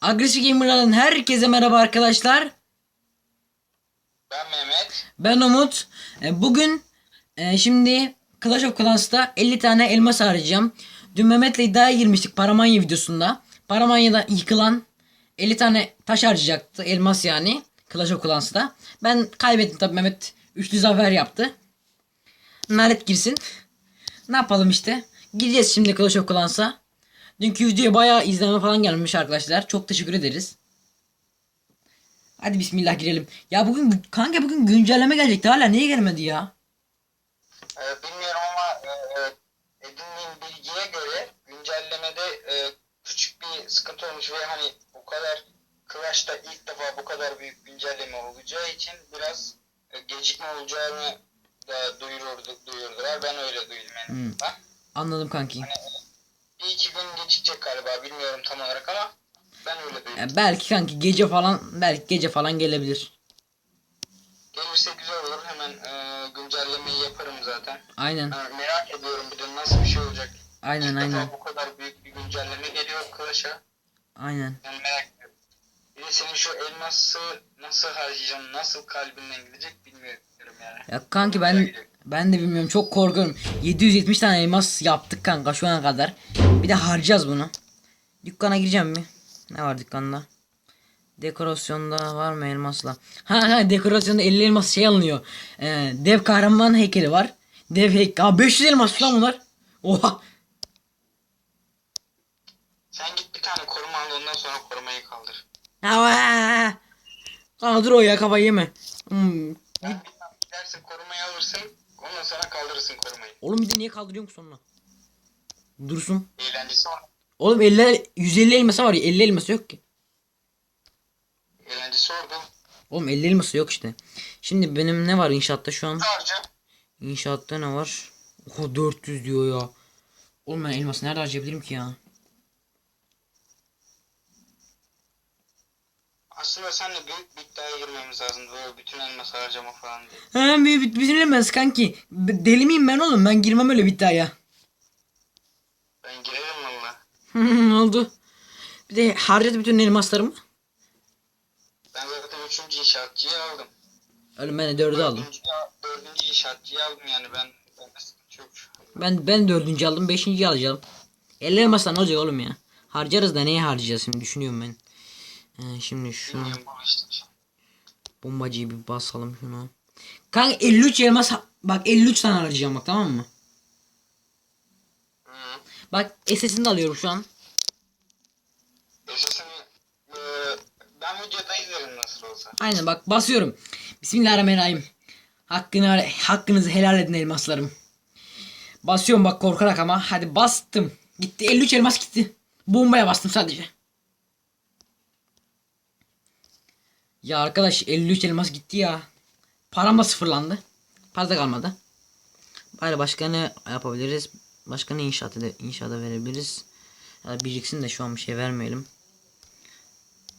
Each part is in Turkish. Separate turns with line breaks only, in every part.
Agresif Gamer'dan herkese merhaba arkadaşlar.
Ben Mehmet.
Ben Umut. E, Bugün e, şimdi Clash of Clans'ta 50 tane elmas harcayacağım. Dün Mehmet'le iddiaya girmiştik Paramanya videosunda. Paramanya'da yıkılan 50 tane taş harcayacaktı. Elmas yani. Clash of Clans'ta. Ben kaybettim tabii Mehmet üçlü zafer yaptı. Nalet girsin. Ne yapalım işte. Gideceğiz şimdi Clash of Clans'a. Dünkü videoya bayağı izleme falan gelmiş arkadaşlar. Çok teşekkür ederiz. Hadi bismillah girelim. Ya bugün kanka bugün güncelleme gelecekti hala niye gelmedi ya?
Ee, bilmiyorum ama e, e, edindiğim bilgiye göre güncellemede e, küçük bir sıkıntı olmuş ve hani bu kadar Clash'ta ilk defa bu kadar büyük güncelleme olacağı için biraz e, gecikme olacağını da duyururdu, duyurdular. Ben öyle duydum yani.
Hmm. Anladım kanki.
bir iki gün gecikecek galiba bilmiyorum tam olarak ama ben öyle duydum.
Ya belki kanki gece falan belki gece falan gelebilir.
Gelirse güzel olur. Hemen e, güncellemeyi yaparım zaten.
Aynen.
Ha, merak ediyorum bir de nasıl bir şey olacak.
Aynen
İlk
aynen.
bu kadar büyük bir güncelleme geliyor Clash'a.
Aynen.
Ben merak ediyorum. Bir de senin şu elması nasıl harcayacaksın, nasıl kalbinden gidecek bilmiyorum yani.
Ya kanki ben ben de bilmiyorum çok korkuyorum. 770 tane elmas yaptık kanka şu ana kadar. Bir de harcayacağız bunu. Dükkana gireceğim mi? Ne var dükkanda? Dekorasyonda var mı elmasla? Ha ha dekorasyonda 50 elmas şey alınıyor. Ee, dev kahraman heykeli var. Dev heykel. Aa 500 elmas lan bunlar. Oha.
Sen git bir tane koruma al ondan sonra korumayı kaldır.
Aa, Kaldır o ya kafayı yeme. Hmm.
Sen gidersin korumayı alırsın ondan sonra kaldırırsın korumayı.
Oğlum bir de niye kaldırıyorsun sonra? Dursun.
Eğlencesi var.
Oğlum 50 150 elması var ya 50 elması yok ki.
Eğlencesi orada.
Oğlum 50 elması yok işte. Şimdi benim ne var inşaatta şu an?
Harca.
İnşaatta ne var? Oha 400 diyor ya. Oğlum ben elması nerede harcayabilirim ki ya?
Aslında seninle büyük bir iddiaya girmemiz lazım. Böyle bütün elmas harcama falan diye.
Ha bir- bütün elmas kanki. Deli miyim ben oğlum? Ben girmem öyle bir iddiaya.
Ben girerim valla.
Ne oldu? Bir de harcadı bütün elmaslarımı.
Ben zaten üçüncü inşaatçıyı aldım.
Oğlum ben de dördü aldım.
Dördüncü, dördüncü inşaatçıyı aldım yani ben. Ben.
Ben ben dördüncü aldım. Beşinci alacağım. 50 elmaslar ne olacak oğlum ya? Harcarız da neye harcayacağız şimdi düşünüyorum ben. Ee, şimdi
işte.
bombacıyı bir basalım şunu. Kanka 53 elmas bak 53 tane harcayacağım bak tamam mı? Bak SS'ini de alıyorum şu an.
Esasını e, ben videoda izlerim nasıl olsa.
Aynen bak basıyorum. Bismillahirrahmanirrahim. Hakkını, hakkınızı helal edin elmaslarım. Basıyorum bak korkarak ama. Hadi bastım. Gitti 53 elmas gitti. Bombaya bastım sadece. Ya arkadaş 53 elmas gitti ya. Param da sıfırlandı. Para da kalmadı. Bari başka ne yapabiliriz? Başka ne inşaat ede inşaata verebiliriz? Ya biriksin de şu an bir şey vermeyelim.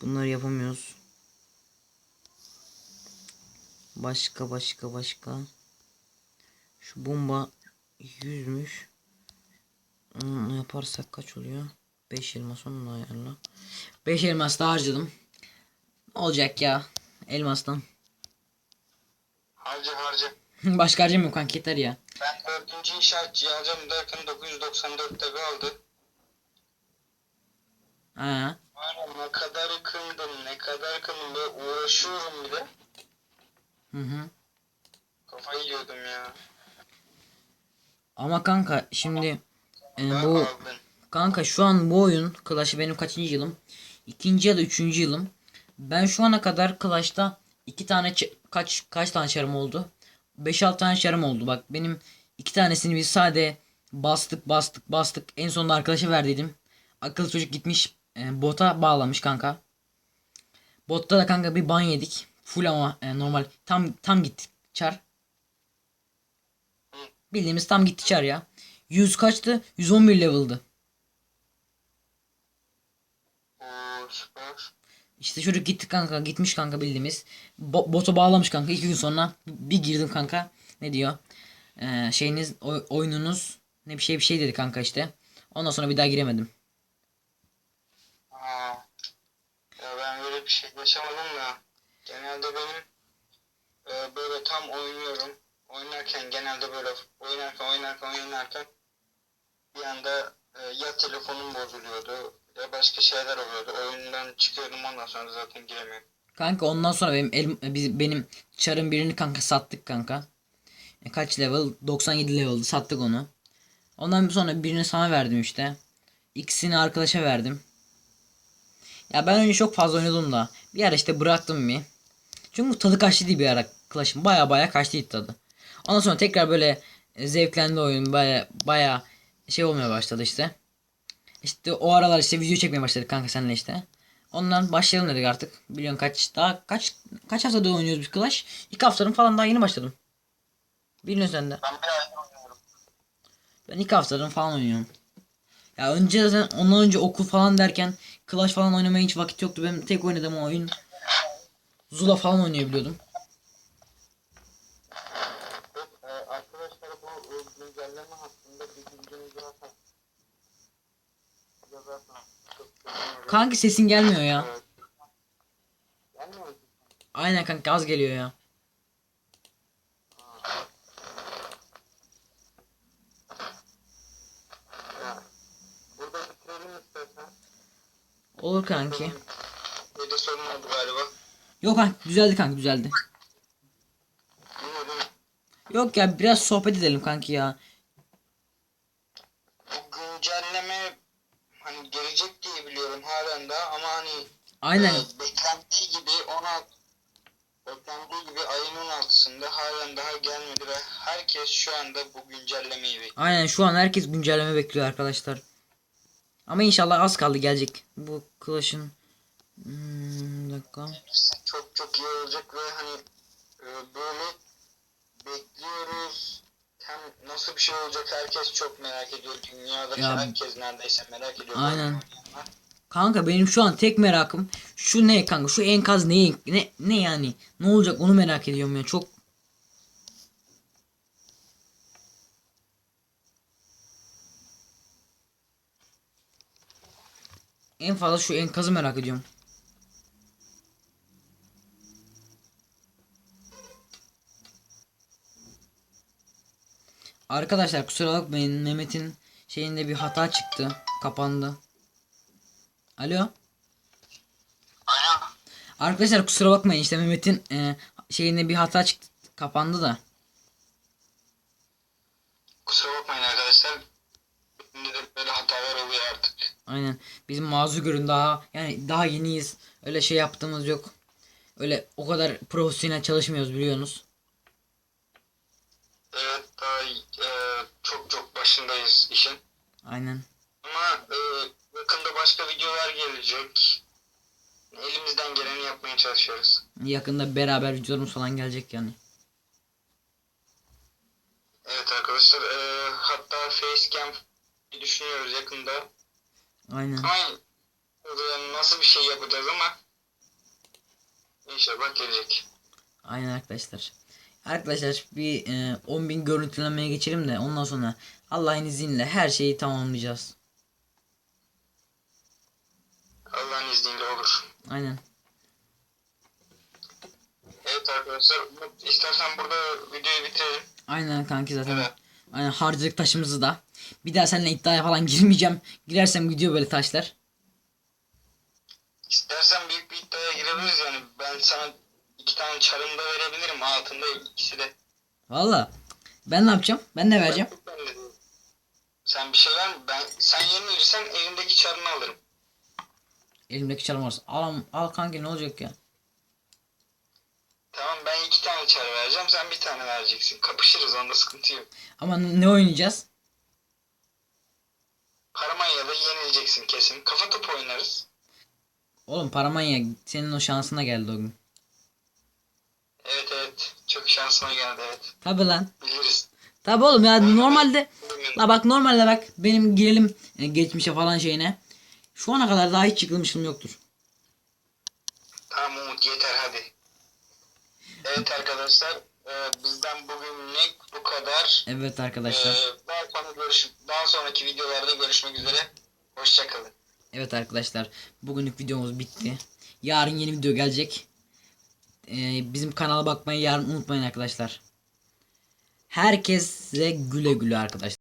Bunları yapamıyoruz. Başka başka başka. Şu bomba 100'müş. Onu yaparsak kaç oluyor? 5 elmas onu da ayarla. 5 elmas da harcadım. Olacak ya? Elmastan.
Harca harca.
Başka harcamıyorum kanka yeter ya.
Ben dördüncü inşaatçıyı alacağım derken 994'te kaldı.
Ha.
Aynen ne kadar yakındım ne kadar yakındım ve uğraşıyorum bile.
Hı hı.
Kafayı yiyordum ya.
Ama kanka şimdi e, bu
aldım.
kanka şu an bu oyun Clash benim kaçıncı yılım? İkinci ya da üçüncü yılım. Ben şu ana kadar Clash'ta iki tane kaç kaç tane çarım oldu? 5-6 tane çarım oldu. Bak benim iki tanesini biz sade bastık bastık bastık. En sonunda arkadaşa verdiydim. Akıllı çocuk gitmiş e, bota bağlamış kanka. Botta da kanka bir ban yedik. Full ama e, normal tam tam gittik çar. Bildiğimiz tam gitti çar ya. 100 kaçtı? 111 level'dı. İşte çocuk gitti kanka gitmiş kanka bildiğimiz. Bo- botu bağlamış kanka iki gün sonra bir girdim kanka. Ne diyor? Ee, şeyiniz oy- oyununuz ne bir şey bir şey dedi kanka işte. Ondan sonra bir daha giremedim.
Aa, bir şey yaşamadım da genelde benim e, böyle tam oynuyorum. Oynarken genelde böyle oynarken oynarken oynarken bir anda e, ya telefonum bozuluyordu ya başka şeyler oluyordu. Oyundan çıkıyordum ondan sonra zaten giremiyordum.
Kanka ondan sonra benim el, biz, benim çarın birini kanka sattık kanka. E, kaç level? 97 level'dı sattık onu. Ondan sonra birini sana verdim işte. İkisini arkadaşa verdim. Ya ben önce çok fazla oynadım da. Bir ara işte bıraktım bir. Çünkü tadı kaçtıydı bir ara Clash'ın. Baya baya kaçtıydı tadı. Ondan sonra tekrar böyle e, zevklendi oyun. Baya baya şey olmaya başladı işte. İşte o aralar işte video çekmeye başladık kanka seninle işte. Ondan başlayalım dedik artık. Biliyorsun kaç daha kaç kaç haftadır oynuyoruz biz Clash? İki haftanın falan daha yeni başladım. Biliyorsun sen de.
Ben bir aydır oynuyorum.
Ben iki haftadır falan oynuyorum. Ya önce zaten ondan önce okul falan derken Clash falan oynamaya hiç vakit yoktu. Benim tek oynadığım oyun Zula falan oynayabiliyordum.
E, arkadaşlar bu e, güncelleme hakkında bir bilginiz varsa yazarsanız çok sevinirim.
Kanki sesin gelmiyor ya. Aynen kanka az geliyor ya.
Burada.
Olur kanki.
Bir de sorun oldu galiba.
Yok kanka düzeldi kanka
mi?
Yok ya biraz sohbet edelim kanki ya.
Bu güncelleme hani gelecek diye biliyorum halen daha ama hani
Aynen.
e, beklendiği gibi 16 beklendiği gibi ayın 16'sında halen daha gelmedi ve herkes şu anda bu güncellemeyi bekliyor.
Aynen şu an herkes güncelleme bekliyor arkadaşlar. Ama inşallah az kaldı gelecek. Bu Clash'ın hmm, dakika.
Çok çok iyi olacak ve hani e, böyle bekliyoruz. Hem nasıl bir şey olacak herkes çok merak ediyor. Dünyadaki
Ya-
herkes neredeyse merak ediyor.
Aynen. Kanka benim şu an tek merakım şu ne kanka şu enkaz ne ne ne yani ne olacak onu merak ediyorum ya çok En fazla şu enkazı merak ediyorum. Arkadaşlar kusura bakmayın Mehmet'in şeyinde bir hata çıktı. Kapandı. Alo.
Aynen.
Arkadaşlar kusura bakmayın işte Mehmet'in e, şeyinde bir hata çıktı. Kapandı da.
Kusura bakmayın arkadaşlar. Böyle hatalar oluyor artık.
Aynen. Bizim mazur görün daha yani daha yeniyiz. Öyle şey yaptığımız yok. Öyle o kadar profesyonel çalışmıyoruz biliyorsunuz.
Evet daha e, çok çok başındayız işin.
Aynen.
Ama e, yakında başka videolar gelecek. Elimizden geleni yapmaya çalışıyoruz.
Yakında beraber videolarımız falan gelecek yani.
Evet arkadaşlar e, hatta facecam düşünüyoruz yakında.
Aynen.
Ama nasıl bir şey yapacağız ama inşallah gelecek.
Aynen arkadaşlar. Arkadaşlar bir e, 10.000 görüntülemeye geçelim de ondan sonra Allah'ın izniyle her şeyi tamamlayacağız.
Allah'ın izniyle olur.
Aynen.
Evet arkadaşlar istersen burada videoyu bitirelim.
Aynen kanki zaten.
Evet.
Aynen harcadık taşımızı da. Bir daha seninle iddiaya falan girmeyeceğim. Girersem gidiyor böyle taşlar.
İstersen büyük bir iddiaya girebiliriz yani. Ben sana iki tane çarım da verebilirim altında ikisi de.
Valla. Ben ne yapacağım? Ben ne vereceğim?
Sen bir şey ver mi? Ben, sen yenilirsen elindeki çarını alırım.
Elimdeki çalım varsa. Al, al kanki ne olacak ya?
Tamam ben iki tane çar vereceğim sen bir tane vereceksin. Kapışırız onda sıkıntı yok.
Ama ne oynayacağız?
Paramanya'da yenileceksin kesin. Kafa topu oynarız.
Oğlum Paramanya senin o şansına geldi o gün.
Evet evet. Çok şansına geldi evet.
Tabi lan.
Biliriz.
Tabi oğlum ya normalde La bak normalde bak benim girelim e, geçmişe falan şeyine. Şu ana kadar daha hiç çıkılmışım yoktur.
Tamam Umut yeter hadi. Evet arkadaşlar e, bizden bugünlük bu kadar.
Evet
E,
arkadaşlar.
daha sonra görüş daha sonraki videolarda görüşmek üzere. Hoşçakalın.
Evet arkadaşlar bugünlük videomuz bitti. Yarın yeni video gelecek. Ee, bizim kanala bakmayı yarın unutmayın arkadaşlar. Herkese güle güle arkadaşlar.